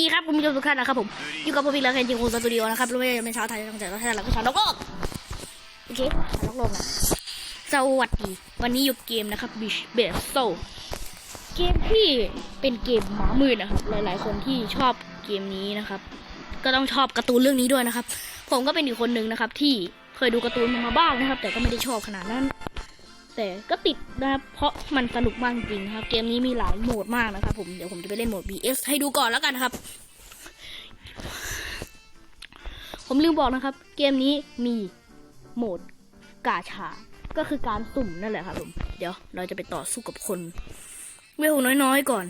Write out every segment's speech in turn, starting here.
ดีครับคุณผู้ชมทุกท่านนะครับผมอยู่กับผมอีกแล้วแคนจิงคูสตูดิโอนะครับรู้ไหมเป็นชาวไทยตั้งใจตั้งใจหลักชาวกโลกโอเคนกโลกนะสวัสดี วันนี้อยู่เกมนะครับบิชเบสโซเกมที่เป็นเกมหมามืดนะครับ หลายๆ คนที่ชอบเกมนี้นะครับ ก็ต้องชอบการ์ตูนเรื่องนี้ด้วยนะครับ ผมก็เป็นอีกคนหนึ่งนะครับ ที่เคยดูการ์ตูนมาบ้างนะครับ แต่ก็ไม่ได้ชอบขนาดนั้น แต่ก็ติดนะครับเพราะมันสนุกมากจริงครับ เกมนี้มีหลายโหมดมากนะครับ ผมเดี๋ยวผมจะไปเล่นโหมด BS ให้ดูก่อนแล้วกันครับ ผมลืมบอกนะครับ เกมนี้มีโหมดกาชา ก็คือการสุ่มนั่นแหละครับผมเดี๋ยวเราจะไปต่อสู้กับคนเวลน้อยๆก่อน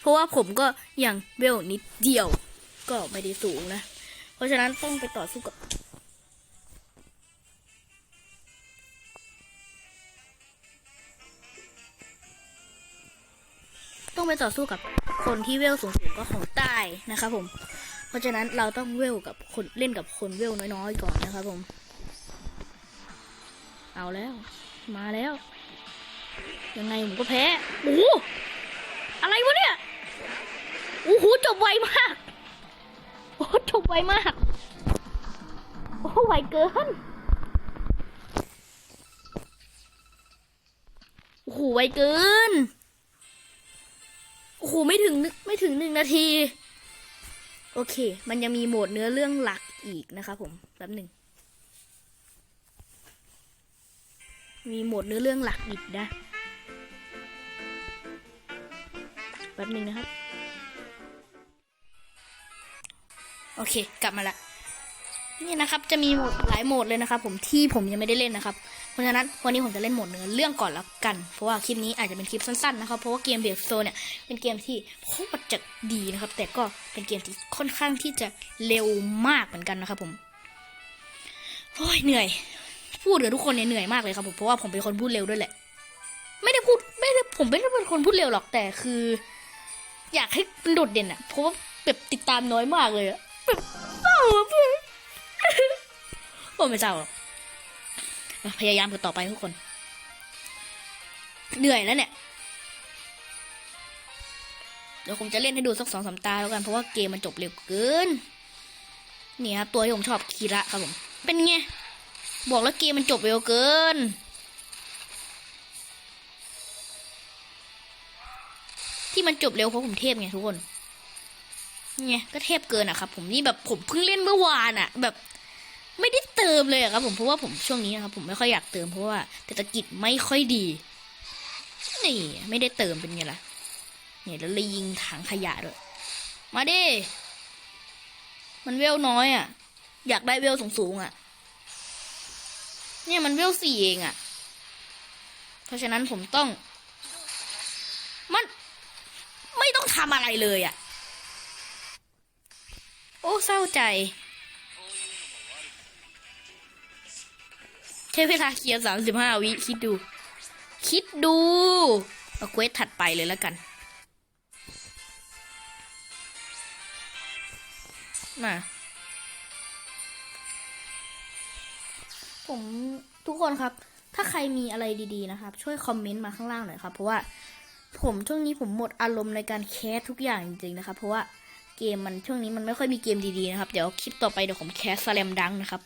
เพราะว่าผมก็อยังเวลนิดเดียวก็ไม่ได้สูงนะ เพราะฉะนั้นต้องไปต่อสู้กับ ไปต่อสู้กับคนที่เวลสูงๆก็ของใต้นะครับผม เพราะฉะนั้นเราต้องเวลกับคนเล่นกับคนเวลน้อยๆก่อนนะครับผม เอาแล้ว มาแล้ว ยังไงผมก็แพ้โอ้อะไรวะเนี่ยโอ้โหจบไวมากโอ้จบไวมากโอ้ไวเกินโอ้โหไวเกิน อ้โหไม่ถึงไม่ถึงหนึ่งนาที โอเค มันยังมีโหมดเนื้อเรื่องหลักอีกนะครับผมแป๊บหนึ่งมีโหมดเนื้อเรื่องหลักอีกนะแป๊บหนึ่งนะครับ โอเค กลับมาละนี่นะครับ จะมีโหมดหลายโหมดเลยนะครับ ผมที่ผมยังไม่ได้เล่นนะครับ ราะฉะนั้นวันนี้ผมจะเล่นโหมดเนื้อเรื่องก่อนแล้วกัน เพราะว่าคลิปนี้อาจจะเป็นคลิปสั้นๆนะครับเพราะว่าเกมเบียร์โซเนี่ยเป็นเกมที่โคตรจะดีนะครับ แต่ก็เป็นเกมที่ค่อนข้างที่จะเร็วมากเหมือนกันนะครับผมโอ้ยเหนื่อย พูดกับทุกคนเนี่ยเหนื่อยมากเลยครับผมเพราะว่าผมเป็นคนพูดเร็วด้วยแหละ ไม่ได้พูดไม่ได้ผมไม่ได้เป็นคนพูดเร็วหรอกแต่คือ อยากให้มันโดดเด่นอะเพราะว่าแบบติดตามน้อยมากเลยอะแบบเศร้าอะเพื่อนโอ้ไม่เศร้าหรอก พยายามกันต่อไปทุกคน เหนื่อยแล้วเนี่ยเดี๋ยวผมจะเล่นให้ดูสักสองสามตาแล้วกัน เพราะว่าเกมมันจบเร็วเกิน นี่ครับตัวที่ผมชอบคีระครับผม เป็นไง บอกแล้วเกมมันจบเร็วเกิน ที่มันจบเร็วเพราะผมเทพไงทุกคนไงก็เทพเกินอะครับ ผมนี่แบบผมเพิ่งเล่นเมื่อวานอะแบบ เติมเลยครับผมเพราะว่าผมช่วงนี้นะครับผมไม่ค่อยอยากเติมเพราะว่าเศรษฐกิจไม่ค่อยดีนี่ไม่ได้เติมเป็นไงล่ะเนี่ยแล้วเลยยิงถังขยะด้วยมาดิมันเวลน้อยอะอยากได้เวลสูงๆอะเนี่ยมันเวลสี่เองอะเพราะฉะนั้นผมต้อง มันไม่ต้องทำอะไรเลยอะ โอ้เศร้าใจ ช้เวลาเคลียร์สามสิบห้าวิคิดดู คิดดูเอาเควสถัดไปเลยแล้วกันมาผมทุกคนครับ ถ้าใครมีอะไรดีๆนะครับ ช่วยคอมเมนต์มาข้างล่างหน่อยครับ เพราะว่าผมช่วงนี้ผมหมดอารมณ์ในการแคสทุกอย่างจริงๆนะครับ เพราะว่า เกมมันช่วงนี้มันไม่ค่อยมีเกมดีๆนะครับเดี๋ยวคลิปต่อไปเดี๋ยวผมแคสสแลมดังนะครับ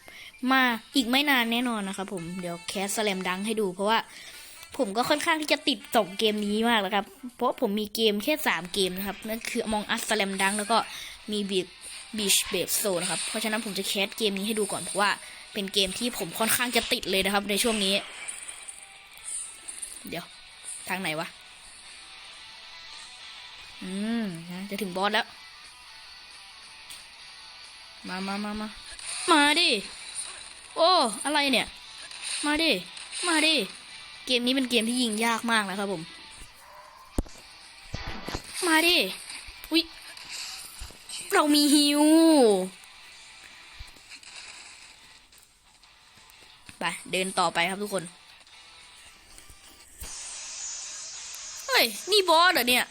มาอีกไม่นานแน่นอนนะครับผมเดี๋ยวแคสสแลมดังให้ดู เพราะว่าผมก็ค่อนข้างที่จะติดสองเกมนี้มากแล้วครับ เพราะผมมีเกมแค่สามเกมนะครับนั่นคือ Among Us Slam Dunk แล้วก็มี Beach Beach b a b e Zone นะครับเพราะฉะนั้นผมจะแคสเกมนี้ให้ดูก่อนเพราะว่าเป็นเกมที่ผมค่อนข้างจะติดเลยนะครับ ในช่วงนี้ เดี๋ยว ทางไหนวะ อืม จะถึงบอสแล้ว มามามามามาดิ โอ้ อะไรเนี่ย มาดิ มาดิ เกมนี้เป็นเกมที่ยิงยากมากนะครับผม มาดิ อุ๊ยเรามีฮิว ไป เดินต่อไปครับทุกคน เฮ้ย นี่บอสเหรอเนี่ย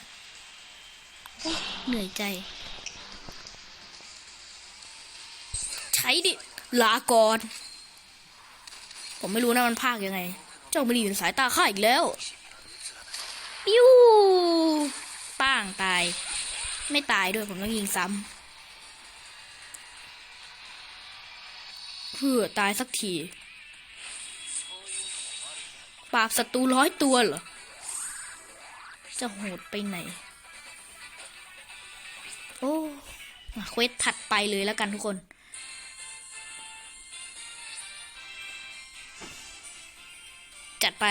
เหนื่อยใจ ดิลาก่อนผมไม่รู้นะมันภาคยังไง เจ้าไม่ได้อยู่ในสายตาข้าอีกแล้วปิ้วป้างตาย ไม่ตายด้วยผมต้องยิงซ้ำเพื่อตายสักทีปราบศัตรูร้อยตัวเหรอ จะโหดไปไหน โอ้เควสถัดไปเลยแล้วกันทุกคน จัดไป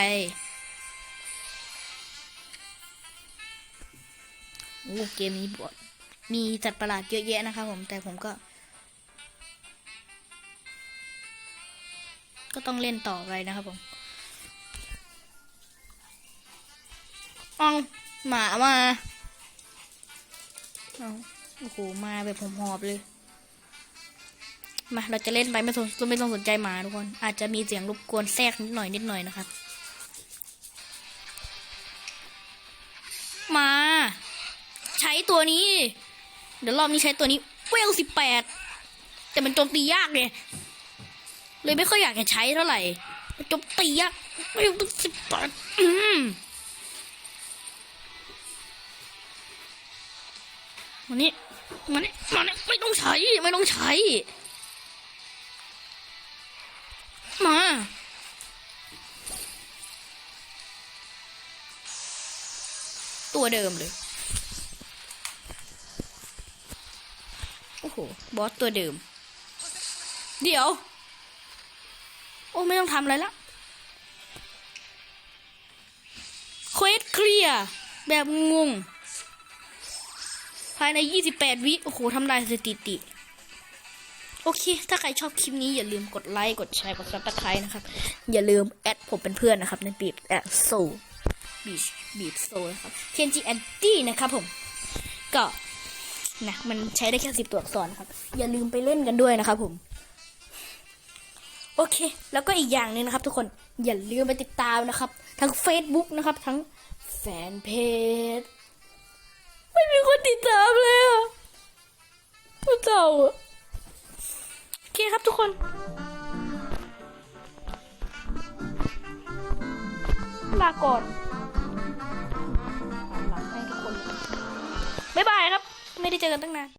โอ้เกมนี้บวดมีจัดประหลาดเยอะแยะนะครับผมแต่ผมก็ ก็ต้องเล่นต่อไปนะครับผมเอ้าหมามาเอ้าโอ้โหมาแบบผมหอบเลย มาเราจะเล่นไปไม่สนไม่ต้องสนใจหมาทุกคน อาจจะมีเสียงรบกวนแทรกนิดหน่อยนิดหน่อยนะครับมา ใช้ตัวนี้ เดี๋ยวรอบนี้ใช้ตัวนี้เวลสิบแปดแต่มันโจมตียากเลยเลยไม่ค่อยอยากจะใช้เท่าไหร่มันโจมตียากเวลสิบแปดอืมมันนี่มันนี่มันนี่ไม่ต้องใช้ไม่ต้องใช้ ตัวเดิมเลย โอ้โห บอสตัวเดิม เดี๋ยว โอ้ ไม่ต้องทำอะไรละเควสเคลียร์แบบงง ภายใน 28 วิ โอ้โหทำลายสถิติโอเค ถ้าใครชอบคลิปนี้อย่าลืมกดไลค์ กดแชร์ กดซับสไครต์นะครับ อย่าลืมแอดผมเป็นเพื่อนนะครับในปีบแอดโซ บีชบีบโซนะครับ TNG Anti นะครับผม ก็นะมันใช้ได้แค่สิบตัวอักษรครับ อย่าลืมไปเล่นกันด้วยนะครับผม โอเค แล้วก็อีกอย่างหนึงนะครับ ทุกคนอย่าลืมไปติดตามนะครับ ทั้ง Facebook นะครับ ทั้งแฟนเพจไม่มีคนติดตามเลยอะเจ้าโอเคครับทุกคนลาก่อน บ๊ายบายครับ ไม่ได้เจอกันตั้งนาน